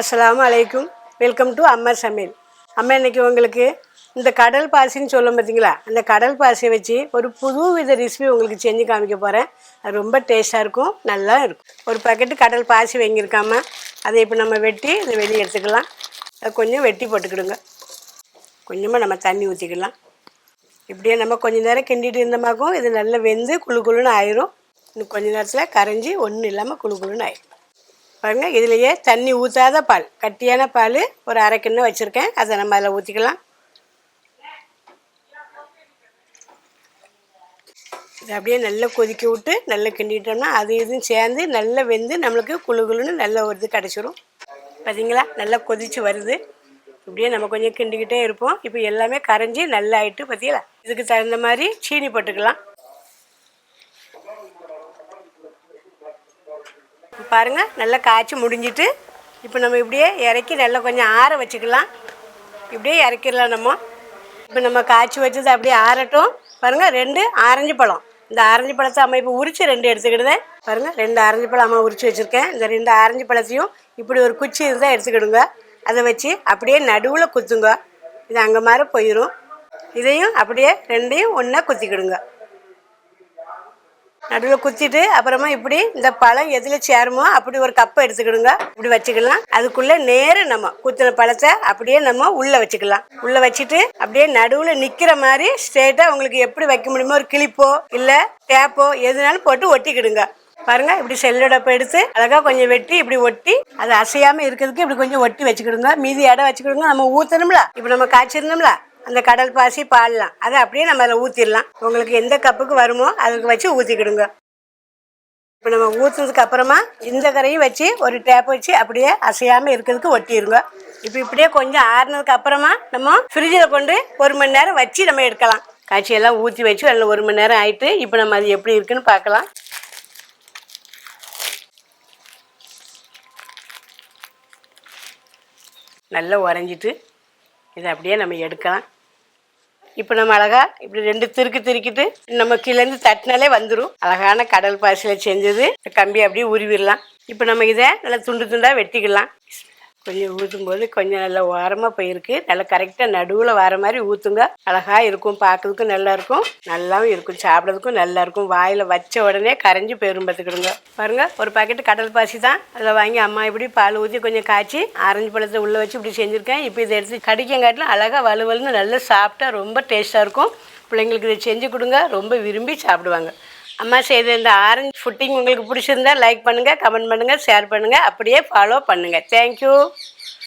அஸ்லாம் அலைக்கும். Welcome to அம்மா சமையல் அம்மா இன்னைக்கு உங்களுக்கு இந்த கடல் பாசின்னு சொல்லும் பார்த்தீங்களா அந்த கடல் பாசியை வச்சு ஒரு புது வித ரெசிபி உங்களுக்கு செஞ்சு காமிக்க போகிறேன் அது ரொம்ப டேஸ்ட்டாக இருக்கும் நல்லா இருக்கும். ஒரு பாக்கெட்டு கடல் பாசி வாங்கியிருக்காம அதை இப்போ நம்ம வெட்டி இதை வெளியே எடுத்துக்கலாம். அதை கொஞ்சம் வெட்டி போட்டுக்கிடுங்க. கொஞ்சமாக நம்ம தண்ணி ஊற்றிக்கலாம் இப்படியே நம்ம கொஞ்ச நேரம் கிண்டிட்டு இருந்தமாக்கும் இது நல்லா வெந்து குளு குழுன்னு ஆயிரும். இன்னும் கொஞ்ச நேரத்தில் கரைஞ்சி ஒன்றும் இல்லாமல் குளு குழுன்னு ஆயிரும். பாருங்க இதுலேயே தண்ணி ஊற்றாத பால். கட்டியான பால் ஒரு அரை கிண்ணம் வச்சுருக்கேன். அதை நம்ம அதில் ஊற்றிக்கலாம் இது அப்படியே நல்லா கொதிக்க விட்டு நல்லா கிண்டிட்டோம்னா அது இதுவும் சேர்ந்து நல்லா வெந்து நம்மளுக்கு குளு குளுன்னு நல்ல ஒரு இது கிடச்சிரும். பார்த்தீங்களா? நல்லா கொதிச்சு வருது. இப்படியே நம்ம கொஞ்சம் கிண்டிக்கிட்டே இருப்போம். இப்போ எல்லாமே கரைஞ்சி நல்லா ஆயிட்டு பார்த்தீங்களா? இதுக்கு தகுந்த மாதிரி சீனி போட்டுக்கலாம். பாருங்கள் நல்லா காய்ச்சி முடிஞ்சிட்டு இப்போ நம்ம இப்படியே இறக்கி நல்லா கொஞ்சம் ஆற வச்சுக்கலாம். இப்படியே இறக்கிடலாம் நம்ம. இப்போ நம்ம காய்ச்சி வச்சது அப்படியே ஆறட்டும். பாருங்கள் ரெண்டு ஆரஞ்சு பழம். இந்த ஆரஞ்சு பழத்தை அம்மா இப்போ உரிச்சு ரெண்டு எடுத்துக்கிடுதேன் பாருங்கள் ரெண்டு ஆரஞ்சு பழம் அம்மா உரிச்சு வச்சுருக்கேன். இந்த ரெண்டு ஆரஞ்சு பழத்தையும் இப்படி ஒரு குச்சி இருந்தால் எடுத்துக்கிடுங்க. அதை வச்சு அப்படியே நடுவில் குத்துங்க. இது அங்கே மாதிரி போயிடும் இதையும் அப்படியே ரெண்டையும் ஒன்றா குத்திக்கிடுங்க. நடுவில் குத்திட்டு அப்புறமா இப்படி இந்த பழம் எதில் சேருமோ அப்படி ஒரு கப்பை எடுத்துக்கிடுங்க. இப்படி வச்சுக்கலாம். அதுக்குள்ள நேரம் நம்ம குத்தின பழத்தை அப்படியே நம்ம உள்ள வச்சுக்கலாம். உள்ள வச்சுட்டு அப்படியே நடுவில் நிற்கிற மாதிரி ஸ்ட்ரெயிட்டாக உங்களுக்கு எப்படி வைக்க முடியுமோ ஒரு கிளிப்போ இல்லை டேப்போ எதுனாலும் போட்டு ஒட்டிக்கிடுங்க. பாருங்க இப்படி செல்லோடப்ப எடுத்து அழகா கொஞ்சம் வெட்டி இப்படி ஒட்டி அது அசையாம இருக்கிறதுக்கு இப்படி கொஞ்சம் ஒட்டி வச்சுக்கிடுங்க. மீதி இடம் வச்சுக்கிடுங்க. நம்ம ஊற்றணும்ல இப்போ நம்ம காய்ச்சிருந்தோம்ல அந்த கடல் பாசி பால்லாம். அதை அப்படியே நம்ம அதில் ஊற்றிடலாம் உங்களுக்கு எந்த கப்புக்கு வருமோ அதுக்கு வச்சு ஊற்றிக்கிடுங்க இப்போ நம்ம ஊற்றுனதுக்கு அப்புறமா இந்த கரையும் வச்சு ஒரு டேப் வச்சு அப்படியே அசையாமல் இருக்கிறதுக்கு ஒட்டிடுங்க. இப்போ இப்படியே கொஞ்சம் ஆறுனதுக்கு அப்புறமா நம்ம ஃப்ரிட்ஜில் கொண்டு ஒரு மணி நேரம் வச்சு நம்ம எடுக்கலாம். காய்ச்சியெல்லாம் ஊற்றி வச்சு அதில் ஒரு மணி நேரம் ஆயிட்டு இப்போ நம்ம அது எப்படி இருக்குன்னு பார்க்கலாம். நல்லா உறைஞ்சிட்டு இதை அப்படியே நம்ம எடுக்கலாம். இப்போ நம்ம அழகா இப்படி ரெண்டு திருக்கு திருக்கிட்டு நம்ம கீழேருந்து தட்டினாலே வந்துடும் அழகான கடல் பாசியில் செஞ்சது. கம்பி அப்படியே உருவிடலாம். இப்போ நம்ம இதை நல்லா துண்டு துண்டாக வெட்டிக்கலாம். கொஞ்சம் ஊற்றும் போது கொஞ்சம் நல்லா ஓரமாக போயிருக்கு. நல்லா கரெக்டாக நடுவில் வர மாதிரி ஊற்றுங்க அழகாக இருக்கும் பார்க்கறதுக்கும் நல்லாயிருக்கும் நல்லாவும் இருக்கும் சாப்பிட்றதுக்கும் நல்லாயிருக்கும் வாயில் வச்ச உடனே கரைஞ்சி போயிரும் பார்த்துக்கிடுங்க. பாருங்க ஒரு பாக்கெட்டு கடல் பாசி தான். அதில் வாங்கி அம்மா இப்படி பால் ஊற்றி கொஞ்சம் காய்ச்சி ஆரஞ்சு பழத்தை உள்ளே வச்சு இப்படி செஞ்சுருக்கேன். இப்போ இதை எடுத்து கடிக்கங்காட்டிலும் அழகாக வலுவலுன்னு நல்லா சாப்பிட்டா ரொம்ப டேஸ்ட்டாக இருக்கும். பிள்ளைங்களுக்கு இதை செஞ்சு கொடுங்க. ரொம்ப விரும்பி சாப்பிடுவாங்க. அம்மா செய்த இந்த ஆரஞ்சு ஃபுட்டிங் உங்களுக்கு பிடிச்சிருந்தா லைக் பண்ணுங்கள் கமெண்ட் பண்ணுங்கள் ஷேர் பண்ணுங்கள் அப்படியே ஃபாலோ பண்ணுங்கள் தேங்க்யூ